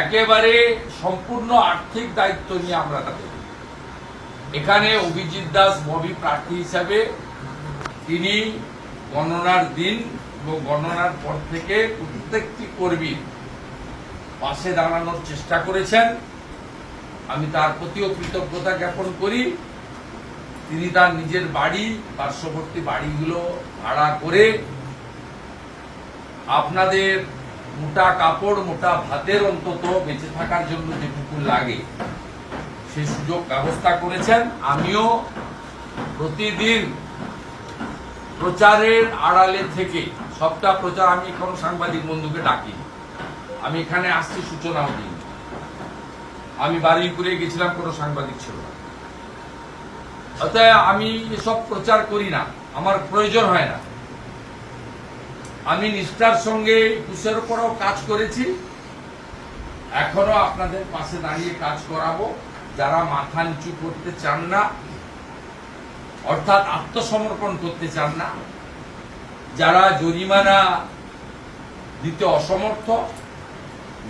একেবারে সম্পূর্ণ আর্থিক দায়িত্ব নিয়ে আমরা তাদের এখানে অভিজিৎ দাস ববি প্রার্থী হিসাবে তিনি গণনার দিন এবং গণনার পর থেকে প্রত্যেকটি কর্মীর পাশে দাঁড়ানোর চেষ্টা করেছেন। আমি তার প্রতিও কৃতজ্ঞতা জ্ঞাপন করি। তিনি তার নিজের বাড়ি, পার্শ্ববর্তী বাড়িগুলো ভাড়া করে আপনাদের মোটা কাপড়, মোটা ভাতের অন্তত বেঁচে থাকার জন্য যেটুকু লাগে, সে সুযোগ ব্যবস্থা করেছেন। আমিও প্রতিদিন প্রচারের আড়ালে থেকে, সবটা প্রচার আমি এখন সাংবাদিক বন্ধুকে ডাকি। আমি এখানে আসছি সূচনাও দিই আমি বাড়ি করে গেছিলাম, কোনো সাংবাদিক ছিল না। আমি এসব প্রচার করি না। আমার প্রয়োজন হয় না। আমি নিষ্ঠার সঙ্গে কুশের উপরও কাজ করেছি। এখনও আপনাদের পাশে দাঁড়িয়ে কাজ করাবো। যারা মাথা নিচু করতে চান না, অর্থাৎ আত্মসমর্পণ করতে চান না, যারা জরিমানা দিতে অসমর্থ,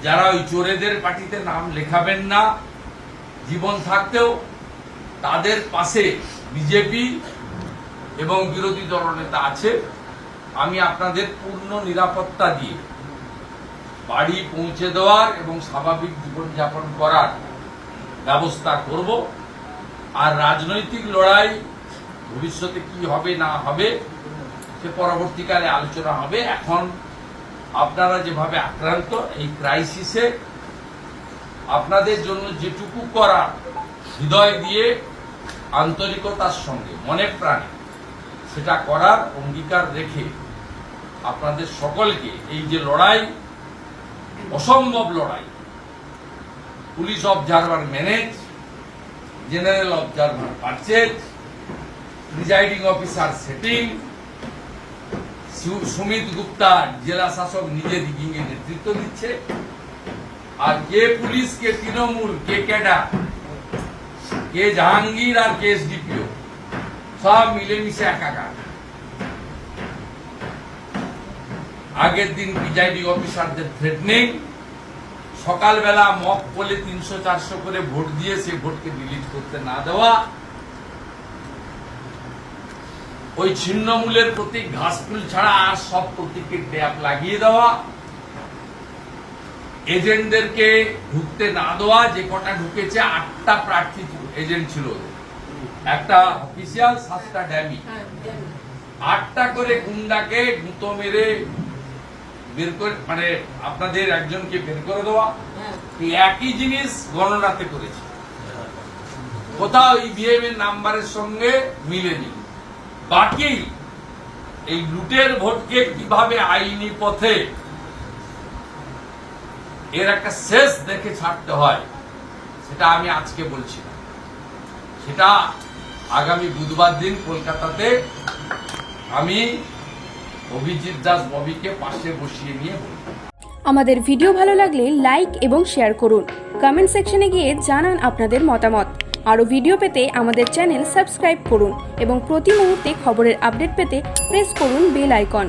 যারা ওই চোরেদের পার্টিতে নাম লেখাবেন না, জীবন থাকতেও তাদের পাশে বিজেপি এবং বিরোধী দলনেতা আছে। আমি আপনাদের পূর্ণ নিরাপত্তা দিয়ে বাড়ি পৌঁছে দেওয়ার এবং স্বাভাবিক জীবনযাপন করার ব্যবস্থা করব। আর রাজনৈতিক লড়াই ভবিষ্যতে কি হবে, না হবে, সে পরবর্তীকালে আলোচনা হবে। এখন আপনারা যেভাবে আক্রান্ত, এই ক্রাইসিসে আপনাদের জন্য যেটুকু করা হৃদয় দিয়ে আন্তরিকতার সঙ্গে, মনে প্রাণে, সেটা করার অঙ্গীকার রেখে আপনাদের সকলকে এই যে লড়াই, অসম্ভব লড়াই, police observer manage, general observer purchase, presiding officer setting Sumit Gupta জেলা শাসক নিজে দিকে নেতৃত্ব দিচ্ছে। আর কে পুলিশ, কে তৃণমূল, কে ক্যাডার, কে জাহাঙ্গীর আর কে এসডিপিও, সব মিলেমিশে একাকার। আগের দিন প্রিজাইডিং অফিসারদের থ্রেটনিং সকালবেলা মক বলে তিনশো চারশো করে ভোট দিয়ে সে ভোটকে ডিলিট করতে না দেওয়া। ওই ছিন্নমূলের প্রতীক ঘাসফুল ছাড়া আর সব প্রতীকের ট্যাপ লাগিয়ে দেওয়া। এজেন্টদেরকে ঢুকতে না দেওয়া যে কটা ঢুকেছে আটটা প্রার্থী এজেন্ট ছিল একটা অফিসিয়াল সাতটা ড্যামি। আটটা করে গুন্ডাকে গুঁতো মেরে বের করে মানে আপনাদের একজনকে বের করে দেওয়া। এই একই জিনিস গণনাতে করেছে। কোথাও ইভিএম এর নাম্বারের সঙ্গে মিলেনি। বাকি এই লুটের ভোটকে কীভাবে আইনি পথে এর একটা শেষ দেখে ছাড়তে হয় সেটা আমি আজকে বলছি না। সেটা আগামী বুধবার দিন কলকাতাতে আমি অভিজিৎ দাস ববিকে পাশে বসিয়ে নিয়ে বলুন। আমাদের ভিডিও ভালো লাগলে লাইক এবং শেয়ার করুন। কমেন্ট সেকশনে গিয়ে জানান আপনাদের মতামত। আরও ভিডিও পেতে আমাদের চ্যানেল সাবস্ক্রাইব করুন এবং প্রতি মুহূর্তে খবরের আপডেট পেতে প্রেস করুন বেল আইকন।